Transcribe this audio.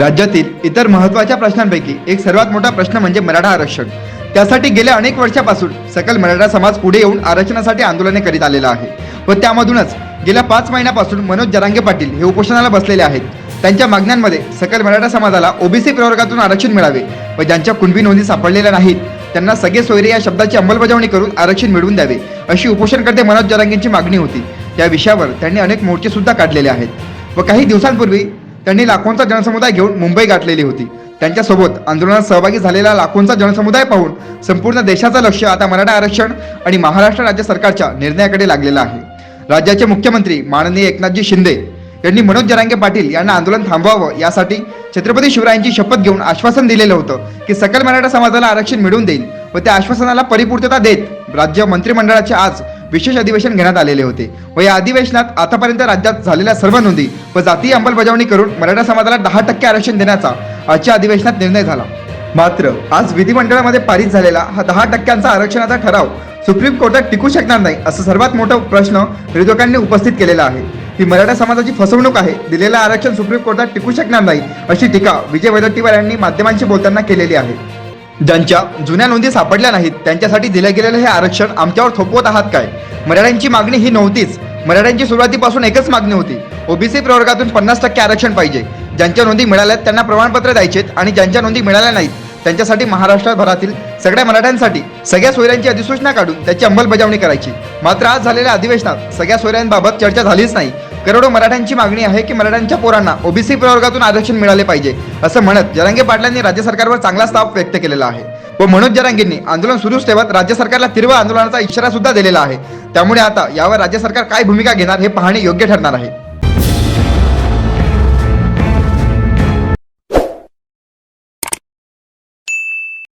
राज्यातील इतर महत्त्वाच्या प्रश्नांपैकी एक सर्वात मोठा प्रश्न म्हणजे मराठा आरक्षण. त्यासाठी गेल्या अनेक वर्षापासून सकल मराठा समाज पुढे येऊन आरक्षणासाठी आंदोलने करीत आलेला आहे. व त्यामधूनच गेल्या पाच महिन्यापासून मनोज जरांगे पाटील हे उपोषणाला बसलेले आहेत. त्यांच्या मागण्यांमध्ये सकल मराठा समाजाला ओबीसी प्रवर्गातून आरक्षण मिळावे व ज्यांच्या कुणबी नोंदी सापडलेल्या नाहीत त्यांना सगळे सोयरे या शब्दाची अंमलबजावणी करून आरक्षण मिळवून द्यावे अशी उपोषणकर्ते मनोज जरांगेंची मागणी होती. त्या विषयावर त्यांनी अनेक मोर्चे सुद्धा काढलेले आहेत. व काही दिवसांपूर्वी त्यांनी लाखोंचा जनसमुदाय घेऊन मुंबई गाठलेली होती. त्यांच्यासोबत आंदोलनात सहभागी झालेला लाखोंचा जनसमुदाय पाहून संपूर्ण देशाचं लक्ष आता मराठा आरक्षण आणि महाराष्ट्र राज्य सरकारच्या निर्णयाकडे लागलेलं आहे. राज्याचे मुख्यमंत्री माननीय एकनाथजी शिंदे यांनी मनोज जरांगे पाटील यांना आंदोलन थांबवावं यासाठी छत्रपती शिवरायांची शपथ घेऊन आश्वासन दिलेलं होतं की सकल मराठा समाजाला आरक्षण मिळवून देईल व त्या आश्वासनाला परिपूर्तता देत राज्य मंत्रिमंडळाचे आज विशेष अधिवेशन घेण्यात आलेले होते व या अधिवेशनात आतापर्यंत राज्यात झालेल्या सर्व नोंदी व जातीय अंमलबजावणी करून मराठा समाजाला दहा टक्के आरक्षण देण्याचा आजच्या अधिवेशनात निर्णय झाला. मात्र आज विधिमंडळामध्ये पारित झालेला हा दहा टक्क्यांचा आरक्षणाचा ठराव सुप्रीम कोर्टात टिकू शकणार नाही असं सर्वात मोठा प्रश्न विरोधकांनी उपस्थित केलेला आहे. ही मराठा समाजाची फसवणूक आहे दिलेलं आरक्षण सुप्रीम कोर्टात टिकू शकणार नाही अशी टीका विजय वैदट्टीवार यांनी माध्यमांशी बोलताना केलेली आहे. ज्यांच्या जुन्या नोंदी सापडल्या नाहीत त्यांच्यासाठी दिलं गेलेलं हे आरक्षण आमच्यावर थोपवत आहात काय? मराठ्यांची मागणी ही नव्हतीच. मराठ्यांची सुरुवातीपासून एकच मागणी होती. ओबीसी प्रवर्गातून पन्नास टक्के आरक्षण पाहिजे. ज्यांच्या नोंदी मिळाल्यात त्यांना प्रमाणपत्र द्यायचेत आणि ज्यांच्या नोंदी मिळाल्या नाहीत त्यांच्यासाठी महाराष्ट्रभरातील सगळ्या मराठ्यांसाठी सगळ्या सोयऱ्यांची अधिसूचना काढून त्याची अंमलबजावणी करायची. मात्र आज झालेल्या अधिवेशनात सगळ्या सोयऱ्यांबाबत चर्चा झालीच नाही. करोडो मराठ्यांची मागणी आहे की मराठ्यांच्या पोरांना ओबीसी प्रवर्गातून आरक्षण मिळाले पाहिजे असं म्हणत जरांगे पाटलांनी राज्य सरकारवर चांगला स्ताप व्यक्त केलेला आहे. व मनोज जरांगेंनी आंदोलन सुरूच ठेवत राज्य सरकारला तीव्र आंदोलनाचा इशारा सुद्धा दिलेला आहे. त्यामुळे आता यावर राज्य सरकार काय भूमिका घेणार हे पाहणे योग्य ठरणार आहे.